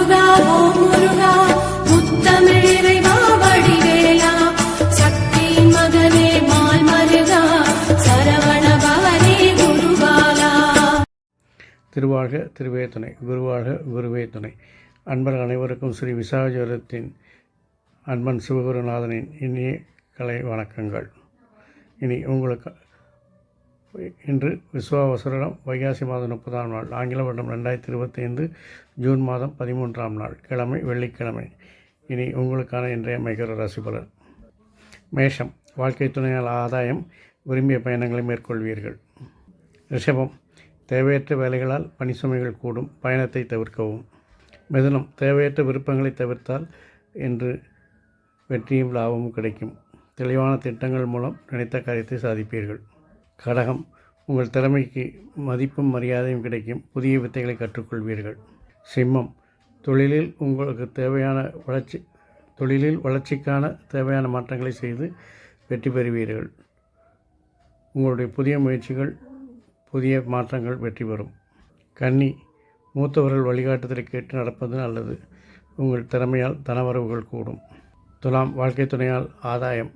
முருகா ஓ முருகா முத்தமிழ் வடிவேலா. சக்தியின் மகனே மால் மருகா சரவண பவனே குருபாலா. திருவாழ்க திருவே துணை குருவாழ்க குருவே துணை. அன்பர்கள் அனைவருக்கும் ஸ்ரீ விசாகஜோரத்தின் அன்பன் சிவகுருநாதனின் இனிய கலை வணக்கங்கள். இனி உங்களுக்கு இன்று விஸ்வாவசரம் வைகாசி மாதம் முப்பதாம் நாள் ஆங்கில வருடம் ரெண்டாயிரத்தி இருபத்தைந்து ஜூன் மாதம் பதிமூன்றாம் நாள் கிழமை வெள்ளிக்கிழமை. இனி உங்களுக்கான இன்றைய மிகர ராசி பலன். மேஷம் வாழ்க்கை துணையால் ஆதாயம் விரும்பிய பயணங்களை மேற்கொள்வீர்கள். ரிஷபம் தேவையற்ற வேலைகளால் பணி சுமைகள் கூடும் பயணத்தை தவிர்க்கவும். மிதனம் தேவையற்ற விருப்பங்களை தவிர்த்தால் என்று வெற்றியும் லாபமும் கிடைக்கும். தெளிவான திட்டங்கள் மூலம் நினைத்த காரியத்தை சாதிப்பீர்கள். கடகம். உங்கள் திறமைக்கு மதிப்பும் மரியாதையும் கிடைக்கும். புதிய வித்தைகளை கற்றுக்கொள்வீர்கள். சிம்மம். தொழிலில் உங்களுக்கு தேவையான வளர்ச்சி தொழிலில் வளர்ச்சிக்கான தேவையான மாற்றங்களை செய்து வெற்றி பெறுவீர்கள். உங்களுடைய புதிய முயற்சிகள் புதிய மாற்றங்கள் வெற்றி பெறும். கன்னி. மூத்தவர்கள் வழிகாட்டுதலை கேட்டு நடப்பது நல்லது. உங்கள் திறமையால் தனவரவுகள் கூடும். துலாம். வாழ்க்கை துணையால் ஆதாயம்.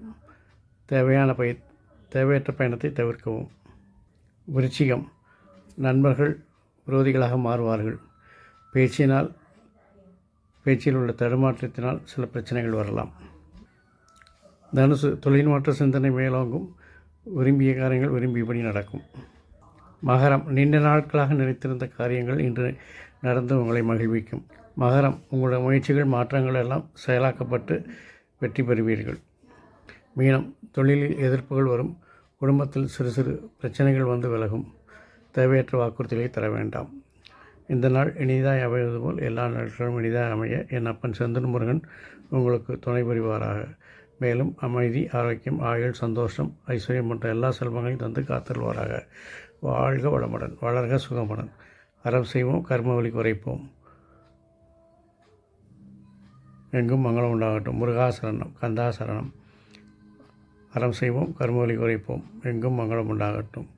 தேவையான பயிர் தேவையற்ற பயணத்தை தவிர்க்கவும். விருச்சிகம். நண்பர்கள் விரோதிகளாக மாறுவார்கள். பேச்சினால் பேச்சில் உள்ள தடுமாற்றத்தினால் சில பிரச்சனைகள் வரலாம். தனுசு தொழில்மாற்ற சிந்தனை மேலோங்கும். விரும்பிய காரியங்கள் விரும்பியபடி நடக்கும். மகரம் நீண்ட நாட்களாக நினைத்திருந்த காரியங்கள் இன்று நடந்து உங்களை மகிழ்விக்கும். மகரம் உங்களுடைய முயற்சிகள் மாற்றங்கள் எல்லாம் செயலாக்கப்பட்டு வெற்றி பெறுவீர்கள். மீனம் தொழிலில் எதிர்ப்புகள் வரும். குடும்பத்தில் சிறு சிறு பிரச்சனைகள் வந்து விலகும். தேவையற்ற வாக்குறுதிகளை தர வேண்டாம். இந்த நாள் இனிதாய் அமைவது போல் எல்லா நாட்களும் இனிதாக அமைய என் அப்பன் செந்தன் முருகன் உங்களுக்கு துணை புரிவாராக. மேலும் அமைதி ஆரோக்கியம் ஆயுள் சந்தோஷம் ஐஸ்வர்யம் போன்ற எல்லா செல்வங்களையும் தந்து காத்தல்வாராக வாழ்க வளமுடன் வளர்க சுகமுடன். அறம் செய்வோம் கர்மவழி குறைப்போம். எங்கும் மங்களம் உண்டாகட்டும். முருகாசரணம் கந்தாசரணம். அறம் செய்வோம் கர்மவழி குறைப்போம் எங்கும் மங்களம் உண்டாகட்டும்.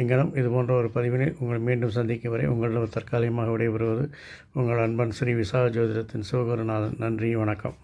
இங்கனம் இது போன்ற ஒரு பதிவினை உங்கள் மீண்டும் சந்திக்கும் வரை உங்களிடம் தற்காலிகமாக விடைபெறுவது உங்கள் அன்பன் ஸ்ரீ விசா ஜோதிடத்தின் சிவகுருநாதன் நன்றி வணக்கம்.